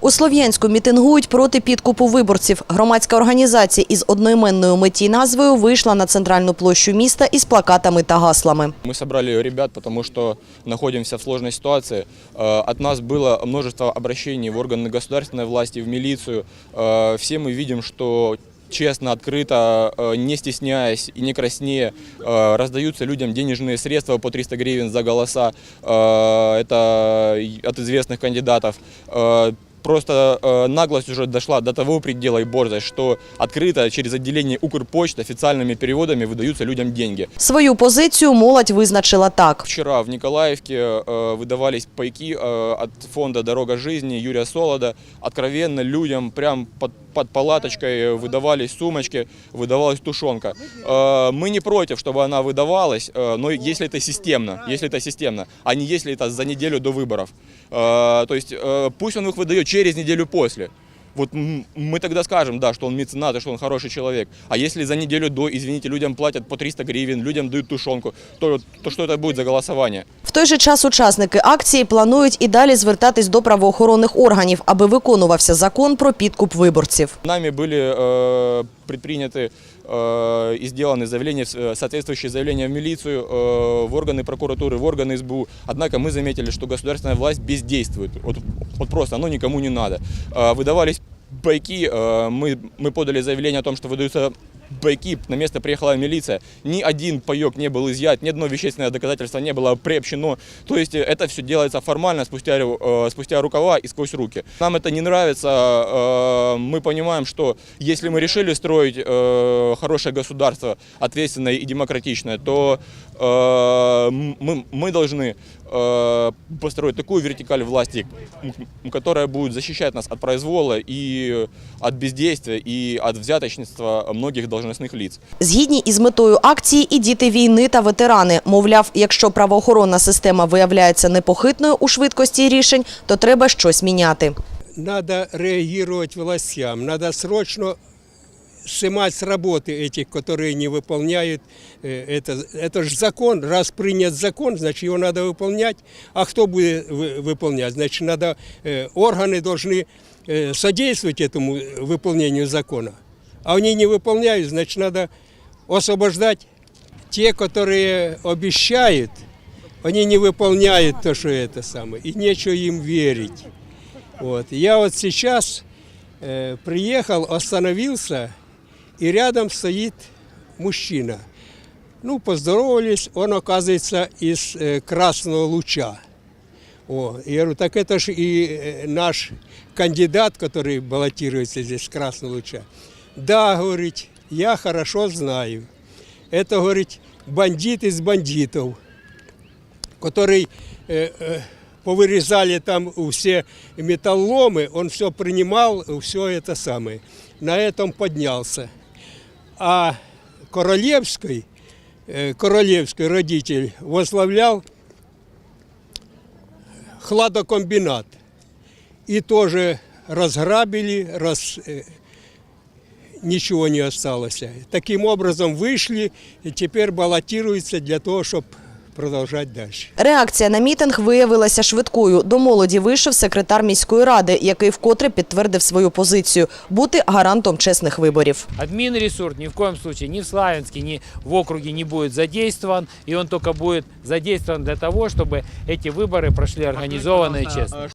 У Слов'янську мітингують проти підкупу виборців. Громадська організація із одноіменною меті назвою вийшла на центральну площу міста із плакатами та гаслами. Мы собрали ребят, потому что находимся в сложной ситуации. Э, От нас было множество обращений в органы государственной власти, в милицию. Э, Все мы видим, что честно, открыто, э, не стесняясь и не краснея, э, раздаются людям денежные средства по 300 гривен за голоса. Э, Это и от известных кандидатов. Э, Просто э, наглость уже дошла до того предела и борзость, что открыто через отделение Укрпочты официальными переводами выдаются людям деньги. Свою позицію молодь визначила так. Вчера в Николаевке э, выдавались пайки э, от фонда «Дорога жизни» Юрия Солода. Откровенно людям прям под, под палаточкой выдавались сумочки, выдавалась тушенка. Э, мы не против, чтобы она выдавалась, э, но если это системно, если это системно, а не если это за неделю до выборов. Э, то есть э, пусть он их выдает через неделю после. Вот м- мы тогда скажем, да, что он меценат, и что он хороший человек. А если за неделю до, извините, людям платят по 300 гривен, людям дают тушенку, то, то что это будет за голосование? В той же час учасники акції планують і далі звертатись до правоохоронних органів, аби виконувався закон про підкуп виборців. Нами были э, предприняты э, и сделаны заявления, в- э, соответствующие заявления в милицию, э, в органы прокуратуры, в органы СБУ. Однако мы заметили, что государственная власть бездействует. Вот, вот просто оно никому не надо. Э, выдавались пайки, э, мы, мы подали заявление о том, что выдаются пайки, на место приехала милиция, ни один паек не был изъят, ни одно вещественное доказательство не было приобщено. То есть э, это все делается формально, спустя, э, спустя рукава и сквозь руки. Нам это не нравится, э, мы понимаем, что если мы решили строить э, хорошее государство, ответственное и демократичное, то э, мы, мы должны построить такую вертикаль власти, которая будет защищать нас от произвола и от бездействия и от взяточництва многих должностных лиц. Згідні із метою акції і діти війни та ветерани. Мовляв, якщо правоохоронна система виявляється непохитною у швидкості рішень, то треба щось міняти. надо реагировать властям, надо срочно снимать с работы этих, которые не выполняют э, это. Это же закон, раз принят закон, значит его надо выполнять. А кто будет вы- выполнять? Значит, надо, э, органы должны э, содействовать этому выполнению закона. А они не выполняют, значит, надо освобождать те, которые обещают, они не выполняют то, что это самое, и нечего им верить. Вот. Я вот сейчас э, приехал, остановился, и рядом стоит мужчина. Ну, поздоровались, он, оказывается, из э, Красного Луча. О, я говорю, так это же и э, наш кандидат, который баллотируется здесь с Красного Луча. Да, говорит, я хорошо знаю. Это, говорит, бандит из бандитов, который э, э, повырезали там все металломы, он все принимал, все это самое. На этом поднялся. А Королевский, э, Королевский родитель возглавлял хладокомбинат. И тоже разграбили, раз, э, ничего не осталось. Таким образом вышли и теперь баллотируются для того, чтобы продолжать дальше. Реакція на мітинг виявилася швидкою. До молоді вийшов секретар міської ради, який вкотре підтвердив свою позицію – бути гарантом чесних виборів. Админресурс ни в коем случае ни в Славянске, ни в округе не будет задействован, и он только будет задействован для того, чтобы эти выборы прошли организованно и честно.